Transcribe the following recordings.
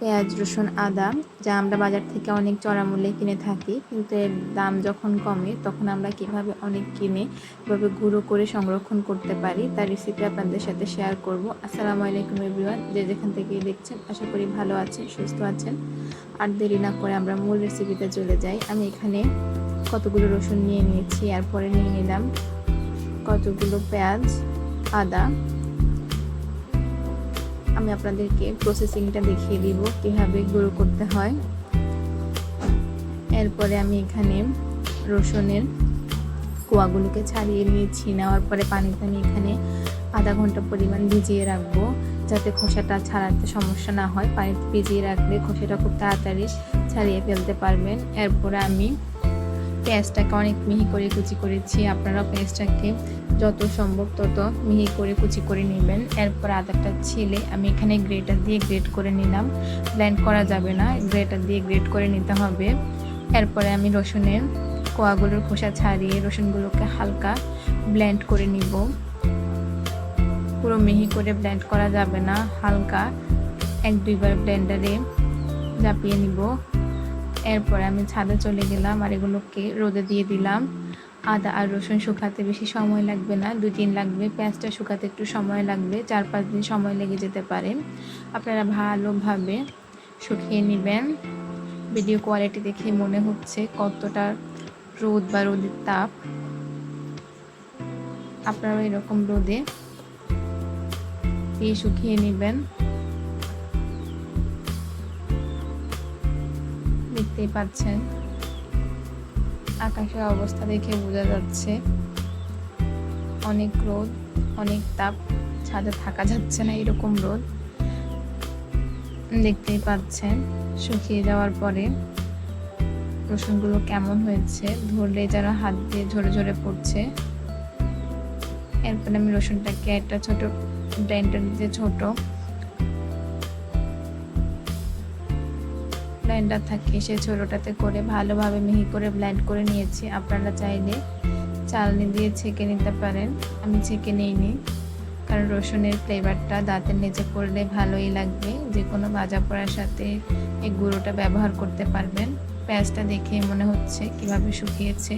পেঁয়াজ, রসুন, আদা, যা আমরা বাজার থেকে অনেক চড়া মূল্যে কিনে থাকি, কিন্তু এর দাম যখন কমে, তখন আমরা কীভাবে অনেক কিনে কীভাবে গুঁড়ো করে সংরক্ষণ করতে পারি, তার রেসিপি আপনাদের সাথে শেয়ার করব। আসসালামু আলাইকুম এভরিওয়ান যে যেখান থেকে দেখছেন, আশা করি ভালো আছেন, সুস্থ আছেন। আর দেরি না করে আমরা মূল রেসিপিতে চলে যাই। আমি এখানে কতগুলো রসুন নিয়ে নিয়েছি, এরপরে নিয়ে নিলাম কতগুলো পেঁয়াজ, আদা আমি আপনাদেরকে প্রসেসিংটা দেখিয়ে দিব, কীভাবে গুঁড়ো করতে হয়। এরপরে আমি এখানে রসুনের কোয়াগুলোকে ছাড়িয়ে নিয়েছি। নেওয়ার পরে পানিতে আমি এখানে আধা ঘণ্টা পরিমাণ ভিজিয়ে রাখব, যাতে খোসাটা ছাড়াতে সমস্যা না হয়। পানিতে ভিজিয়ে রাখলে খোসাটা খুব তাড়াতাড়ি ছাড়িয়ে ফেলতে পারবেন। এরপরে আমি পেঁয়াজটাকে অনেক মিহি করে কুচি করেছি আপনারা পেঁয়াজটাকে যত সম্ভব তত মিহি করে কুচি করে নেবেন। এরপর আদাটা ছিলে, আমি এখানে গ্রেটার দিয়ে গ্রেট করে নিলাম। ব্লেন্ড করা যাবে না, গ্রেটার দিয়ে গ্রেট করে নিতে হবে। এরপরে আমি রসুনের কোয়াগুলোর খোসা ছাড়িয়ে রসুনগুলোকে হালকা ব্লেন্ড করে নিব। পুরো মিহি করে ব্লেন্ড করা যাবে না, হালকা এক দুইবার ব্লেন্ডারে চাপিয়ে নিব। এরপরে আমি ছাদে চলে গেলাম আর এগুলোকে রোদে দিয়ে দিলাম। আদা আর রসুন শুকাতে বেশি সময় লাগবে না, দুই দিন লাগবে। পেঁয়াজটা শুকাতে একটু সময় লাগবে, চার পাঁচ দিন সময় লেগে যেতে পারে। আপনারা ভালোভাবে শুকিয়ে নেবেন। ভিডিও কোয়ালিটি দেখে মনে হচ্ছে কতটা রোদ বা রোদের তাপ। আপনারা এরকম রোদে দিয়ে শুকিয়ে নেবেন। দেখতেই পাচ্ছেন। আকাশের অবস্থা দেখে বোঝা যাচ্ছে, অনেক রোদ, অনেক তাপ, ছাদে থাকা যাচ্ছে না এরকম রোদ। দেখতেই পাচ্ছেন, শুকিয়ে যাওয়ার পরে রসুনগুলো কেমন হয়েছে ধরলে যেন হাত দিয়ে ঝরে ঝরে পড়ছে। এরপরে আমি রসুনটাকে একটা ছোট, ব্লেন্ডার দিয়ে ছোট ব্লেন্ডার থাকে সেই ছোটোটাতে করে ভালোভাবে মিহি করে ব্লেন্ড করে নিয়েছি। আপনারা চাইলে চালনি দিয়ে ছেঁকে নিতে পারেন। আমি ছেঁকে নিইনি, কারণ রসুনের ফ্লেভারটা দাঁতের নিচে পড়লে ভালোই লাগবে। যে কোনো ভাজা পড়ার সাথে এই গুঁড়োটা ব্যবহার করতে পারবেন। পেঁয়াজটা দেখে মনে হচ্ছে কীভাবে শুকিয়েছে।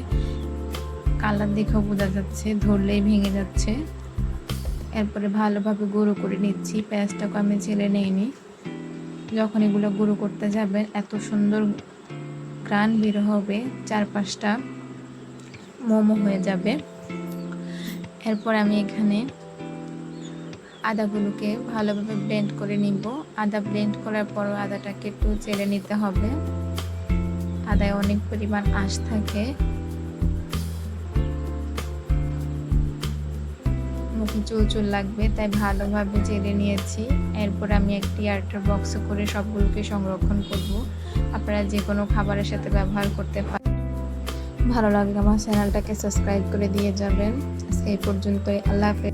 কালার দেখেও বোঝা যাচ্ছে, ধরলেই ভেঙে যাচ্ছে। এরপরে ভালোভাবে গুঁড়ো করে নিচ্ছি। পেঁয়াজটাকে আমি ছেলে নেইনি। যখন এগুলো গুঁড়ো করতে যাবেন, এত সুন্দর গ্রান বের হবে, চারপাশটা মোমো হয়ে যাবে। এরপর আমি এখানে আদাগুলোকে ভালোভাবে ব্লেন্ড করে নিব। আদা ব্লেন্ড করার পর আদাটাকে একটু চেলে নিতে হবে। আদায় অনেক পরিমাণ আঁশ থাকে। চুল লাগবে, তাই ভালোভাবে জেনে নিয়েছি। এরপর আমি একটি আর্টার বক্সে করে সবগুলোকে সংরক্ষণ করব। আপনারা যে কোনো খাবারের সাথে ব্যবহার করতে পারেন ভালো লাগলে আমার চ্যানেলটাকে সাবস্ক্রাইব করে দিয়ে যাবেন। এই পর্যন্তই, আল্লাহ হাফেজ।